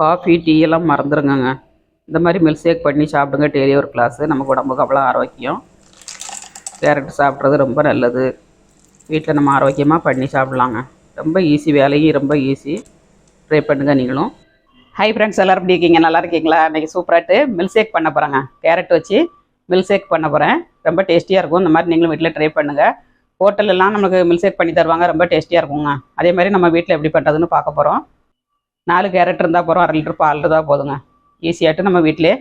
Coffee tea எல்லாம் மறந்துடுங்கங்க இந்த மாதிரி மில்க் ஷேக் பண்ணி சாப்பிடுங்க. டெய்லி ஒரு கிளாஸு நமக்கு உடம்புக்கு அவ்வளோ ஆரோக்கியம். கேரட் சாப்பிட்றது ரொம்ப நல்லது. வீட்டில் நம்ம ஆரோக்கியமாக பண்ணி சாப்பிட்லாங்க. ரொம்ப ஈஸி வேலையும் ரொம்ப ஈஸி ட்ரை பண்ணுங்கள் நீங்களும். ஹை ஃப்ரெண்ட்ஸ் எல்லோரும் எப்படி இருக்கீங்க? நல்லா இருக்கீங்களா? இன்றைக்கி சூப்பராகிட்டு மில்க் ஷேக் பண்ண போகிறேங்க கேரட் வச்சு மில்க் ஷேக் பண்ண போகிறேன் ரொம்ப டேஸ்டியாக இருக்கும். இந்த மாதிரி நீங்களும் வீட்டில் ட்ரை பண்ணுங்கள் ஹோட்டலெல்லாம் நமக்கு மில்க் ஷேக் பண்ணி தருவாங்க. ரொம்ப டேஸ்டியாக இருக்குங்க. அதே மாதிரி நம்ம வீட்டில் எப்படி பண்ணுறதுன்னு பார்க்க போகிறோம் நாலு கேரட் இருந்தால் போகிறோம் அரை லிட்டர் பால் இருந்தால் போதுங்க. ஈஸியாகிட்டு நம்ம வீட்டிலே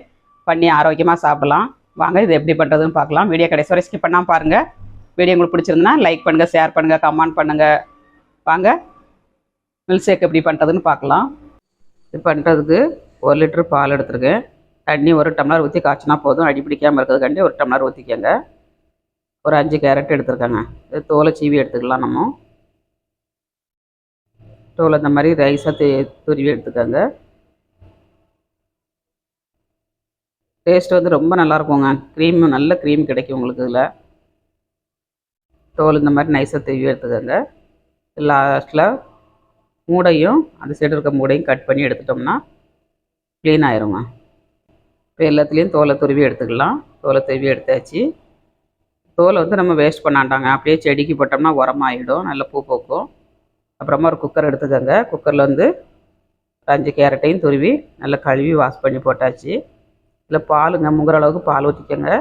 பண்ணி ஆரோக்கியமாக சாப்பிடலாம். வாங்க இது எப்படி பண்ணுறதுன்னு பார்க்கலாம். வீடியோ கடைசி வரை ஸ்கிப் பண்ணால் பாருங்கள் வீடியோ உங்களுக்கு பிடிச்சிருந்துன்னா லைக் பண்ணுங்கள் ஷேர் பண்ணுங்கள் கமெண்ட் பண்ணுங்கள் வாங்க மில்க் ஷேக் எப்படி பண்ணுறதுன்னு பார்க்கலாம். இது பண்ணுறதுக்கு ஒரு லிட்டர் பால் எடுத்துருக்கேன். தண்ணி ஒரு டம்ளர் ஊற்றி காய்ச்சினா போதும். அடி பிடிக்காமல் இருக்கிறதுக்காண்டி ஒரு டம்ளர் ஊற்றிக்கங்க ஒரு அஞ்சு கேரட் எடுத்துருக்கேங்க. இது தோலை சீவி எடுத்துக்கலாம் நம்ம. தோலை அந்த மாதிரி ரைஸாக தி துருவி எடுத்துக்கோங்க. டேஸ்ட் வந்து ரொம்ப நல்லாயிருக்குங்க க்ரீம் நல்ல க்ரீம் கிடைக்கும் உங்களுக்கு இதில். தோல் இந்த மாதிரி நைஸாக துருவி எடுத்துக்கோங்க. லாஸ்ட்டில் மூடையும் அந்த சைடு இருக்க மூடையும் கட் பண்ணி எடுத்துட்டோம்னா க்ளீன் ஆயிருங்க. இப்போ எல்லாத்துலேயும் தோலை துருவி எடுத்துக்கலாம். தோலை துருவி எடுத்தாச்சு. தோலை வந்து நம்ம வேஸ்ட் பண்ணாண்டாங்க அப்படியே செடிக்கு போட்டோம்னா உரமாயிடும். நல்ல பூ பூக்கும். அப்புறமா ஒரு குக்கர் எடுத்துக்கோங்க. குக்கரில் வந்து ஒரு அஞ்சு கேரட்டையும் துருவி நல்லா கழுவி வாஷ் பண்ணி போட்டாச்சு. இதில் பாலுங்க முங்குற அளவுக்கு பால் ஊற்றிக்கோங்க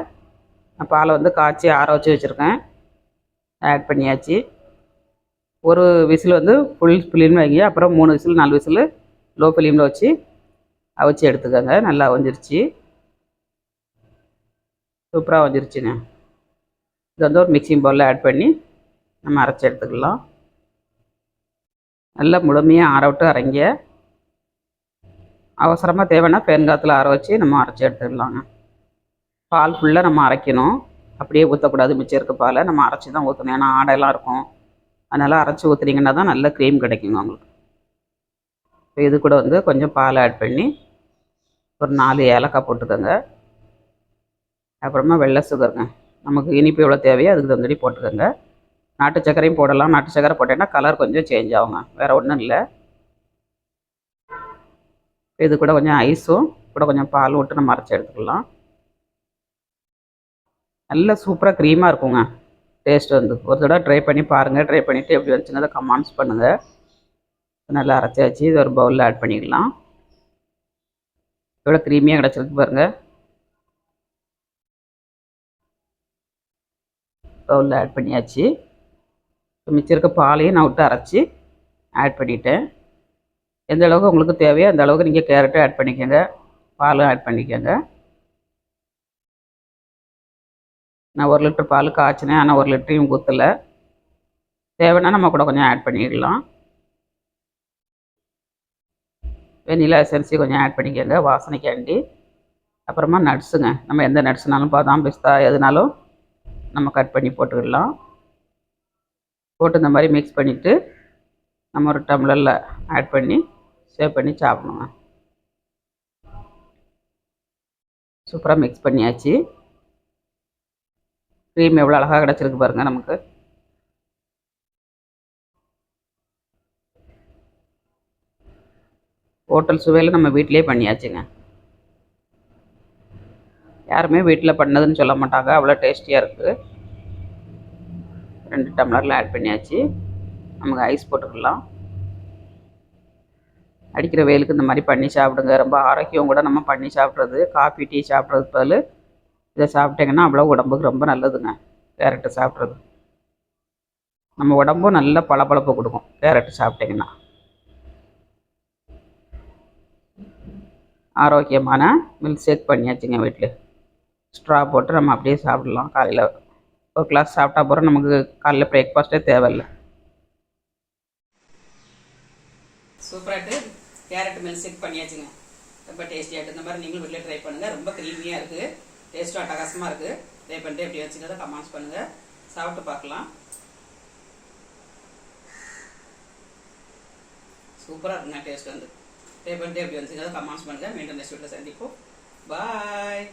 நான் பாலை வந்து காய்ச்சி ஆற வச்சு வச்சுருக்கேன். ஆட் பண்ணியாச்சு. ஒரு விசில் வந்து ஃபுல் ஃபிலிம் வைங்க. அப்புறம் மூணு விசில் நாலு விசில் லோ ஃபிலிமில் வச்சு அவிச்சு எடுத்துக்கோங்க. நல்லா வந்துருச்சு சூப்பராக வந்துருச்சுங்க இது வந்து ஒரு மிக்சிங் பவுலில் ஆட் பண்ணி நம்ம அரைச்சி எடுத்துக்கலாம். நல்லா முழுமையாக ஆற விட்டு அரைங்க அவசரமாக தேவைன்னா பெருங்காத்தில் ஆற வச்சு நம்ம அரைச்சி எடுத்துக்கலாங்க பால் ஃபுல்லாக நம்ம அரைக்கணும். அப்படியே ஊற்றக்கூடாது மிச்சம் இருக்க பாலை நம்ம அரைச்சி தான் ஊற்றணும் ஏன்னா ஆடையெல்லாம் இருக்கும். அதனால் அரைச்சி ஊற்றுனீங்கன்னா தான் நல்ல க்ரீம் கிடைக்குங்க உங்களுக்கு. இப்போ இது கூட வந்து கொஞ்சம் பால் ஆட் பண்ணி ஒரு நாலு ஏலக்காய் போட்டுக்கோங்க. அப்புறமா வெள்ளை சுகருங்க. நமக்கு இனிப்பு எவ்வளோ தேவையோ அதுக்கு தகுந்தபடி போட்டுக்கோங்க. நாட்டு சர்க்கரையும் போடலாம். நாட்டு சர்க்கரை போட்டேன்னா கலர் கொஞ்சம் சேஞ்ச் ஆகுங்க. வேறு ஒன்றும் இல்லை. இது கூட கொஞ்சம் ஐஸும் கூட கொஞ்சம் பால் விட்டு நம்ம அரைச்சி எடுத்துக்கலாம். நல்ல சூப்பராக க்ரீமாக இருக்குங்க. டேஸ்ட் வந்து. ஒரு தடவை ட்ரை பண்ணி பாருங்கள் ட்ரை பண்ணிவிட்டு எப்படி வந்துச்சுன்னா கமெண்ட்ஸ் பண்ணுங்கள் நல்லா அரைச்சாச்சு. இது ஒரு பவுலில் ஆட் பண்ணிக்கலாம். எவ்வளோ க்ரீமியாக கிடச்சிருக்கு பாருங்கள் பவுலில் ஆட் பண்ணியாச்சு. மிச்சம் இருக்க பாலையும் நான் விட்டு அரைச்சி ஆட் பண்ணிட்டேன். எந்த அளவுக்கு உங்களுக்கு தேவையோ அந்த அளவுக்கு நீங்கள் கேரட்டும் ஆட் பண்ணிக்கோங்க. பாலும் ஆட் பண்ணிக்கோங்க. நான் ஒரு லிட்டர் பால் காய்ச்சினேன். ஆனால் ஒரு லிட்டரையும் ஊற்றலை தேவைன்னா நம்ம கூட கொஞ்சம் ஆட் பண்ணிடலாம். வெண்ணிலா எசன்ஸி கொஞ்சம் ஆட் பண்ணிக்கோங்க. வாசனைக்காண்டி அப்புறமா நட்ஸுங்க நம்ம எந்த நட்ஸ்னாலும் பாதாம் பிஸ்தா எதுனாலும் நம்ம கட் பண்ணி போட்டுக்கிடலாம் போட்டு இந்த மாதிரி மிக்ஸ் பண்ணிவிட்டு நம்ம ஒரு டம்ளரில் ஆட் பண்ணி சேவ் பண்ணி சாப்பிடணுங்க சூப்பராக மிக்ஸ் பண்ணியாச்சு. க்ரீம் எவ்வளோ அழகாக கிடச்சிருக்கு பாருங்கள் நமக்கு. ஹோட்டல் சுவையில் நம்ம வீட்டிலே பண்ணியாச்சுங்க. யாருமே வீட்டில் பண்ணதுன்னு சொல்ல மாட்டாங்க. அவ்வளோ டேஸ்டியாக இருக்குது ரெண்டு டம்ளரில் ஆட் பண்ணியாச்சு. நமக்கு ஐஸ் போட்டுக்கலாம். அடிக்கிற வெயிலுக்கு இந்த மாதிரி பண்ணி சாப்பிடுங்க. ரொம்ப ஆரோக்கியம் கூட நம்ம பண்ணி சாப்பிட்றது. காஃபி டீ சாப்பிட்றதுக்கு பதில் இதை சாப்பிட்டீங்கன்னா அவ்வளோ உடம்புக்கு ரொம்ப நல்லதுங்க. கேரட்டு சாப்பிட்றது. நம்ம உடம்பும் நல்ல பளபளப்பு கொடுக்கும் கேரட்டு சாப்பிட்டிங்கன்னா. ஆரோக்கியமான மில்க் ஷேக் பண்ணியாச்சுங்க வீட்டில் ஸ்ட்ரா போட்டு நம்ம அப்படியே சாப்பிடலாம். காலையில் ஒரு கிளாஸ் சாப்பிட்டா போகிறோம் நமக்கு காலையில் பிரேக்ஃபாஸ்ட்டே தேவையில்லை. சூப்பராகிட்டு கேரட் மில் செக் பண்ணியாச்சுங்க. ரொம்ப டேஸ்டியாகிட்டு இந்த மாதிரி நீங்களும் வீட்டில் ட்ரை பண்ணுங்கள் ரொம்ப க்ரீமியாக இருக்குது டேஸ்ட்டும் அட்டகாசமாக இருக்குது ட்ரை பண்ணிட்டு எப்படி வச்சுக்கிறத கமெண்ட்ஸ் பண்ணுங்கள் சாப்பிட்டு பார்க்கலாம். சூப்பராக இருக்குங்க டேஸ்ட் வந்து. ட்ரை பண்ணிட்டு எப்படி வந்துச்சுங்கிறத கமெண்ட்ஸ் பண்ணுங்கள் மீண்டும் நெக்ஸ்ட் வீட்டில் சந்திப்போம். பாய்